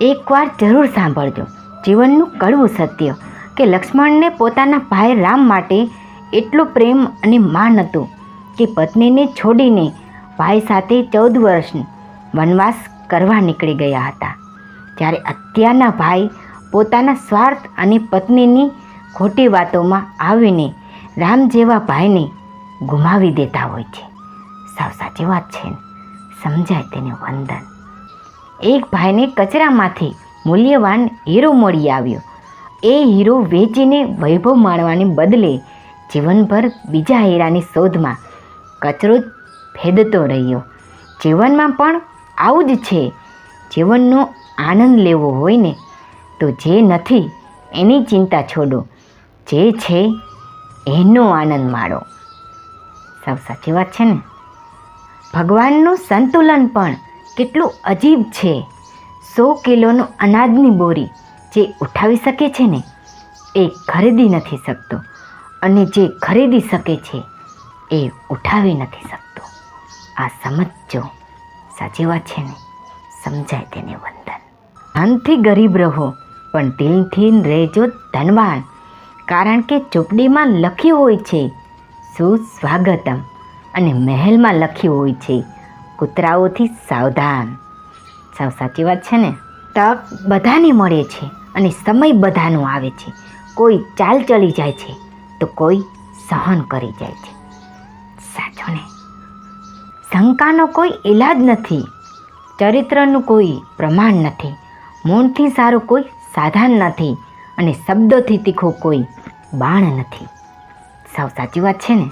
એકવાર જરૂર સાંભળજો. જીવનનું કડવું સત્ય કે લક્ષ્મણને પોતાના ભાઈ રામ માટે એટલો પ્રેમ અને માન હતું કે પત્નીને છોડીને ભાઈ સાથે ચૌદ વર્ષ વનવાસ કરવા નીકળી ગયા હતા. જ્યારે અત્યારના ભાઈ પોતાના સ્વાર્થ અને પત્નીની ખોટી વાતોમાં આવીને રામ જેવા ભાઈને ગુમાવી દેતા હોય છે. સાવ સાચી વાત છે સમજાય તેને વંદન. એક ભાઈને કચરામાંથી મૂલ્યવાન હીરો મળી આવ્યો. એ હીરો વેચીને વૈભવ માણવાને બદલે જીવનભર બીજા હીરાની શોધમાં કચરો ફેદતો રહ્યો. જીવનમાં પણ આવું જ છે. જીવનનો આનંદ લેવો હોય ને, તો જે નથી એની ચિંતા છોડો. જે છે એનો આનંદ માણો. સાવ સાચી વાત છે ને? ભગવાનનું સંતુલન પણ કેટલું અજીબ છે. સો કિલોનો અનાજની બોરી જે ઉઠાવી શકે છે ને, એ ખરીદી નથી શકતો અને જે ખરીદી શકે છે, એ ઉઠાવી નથી શકતો. આ સમજજો. સાચી વાત છે ને? સમજાય તેને વંદન. ધનથી ગરીબ રહો, પણ દિલથી રહેજો ધનવાન. કારણ કે ચોપડીમાં લખ્યું હોય છે, સુસ્વાગતમ અને મહેલમાં લખ્યું હોય છે કૂતરાઓથી સાવધાન. સાવ સાચી વાત છે ને? તક બધાને મળે છે અને સમય બધાનો આવે છે. કોઈ ચાલ ચલી જાય છે તો કોઈ સહન કરી જાય છે. સાચો ને? શંકાનો કોઈ ઈલાજ નથી. ચરિત્રનું કોઈ પ્રમાણ નથી. મૌનથી સારું કોઈ સાધન નથી અને શબ્દોથી તીખો કોઈ બાણ નથી. સાવ સાચી વાત છે ને?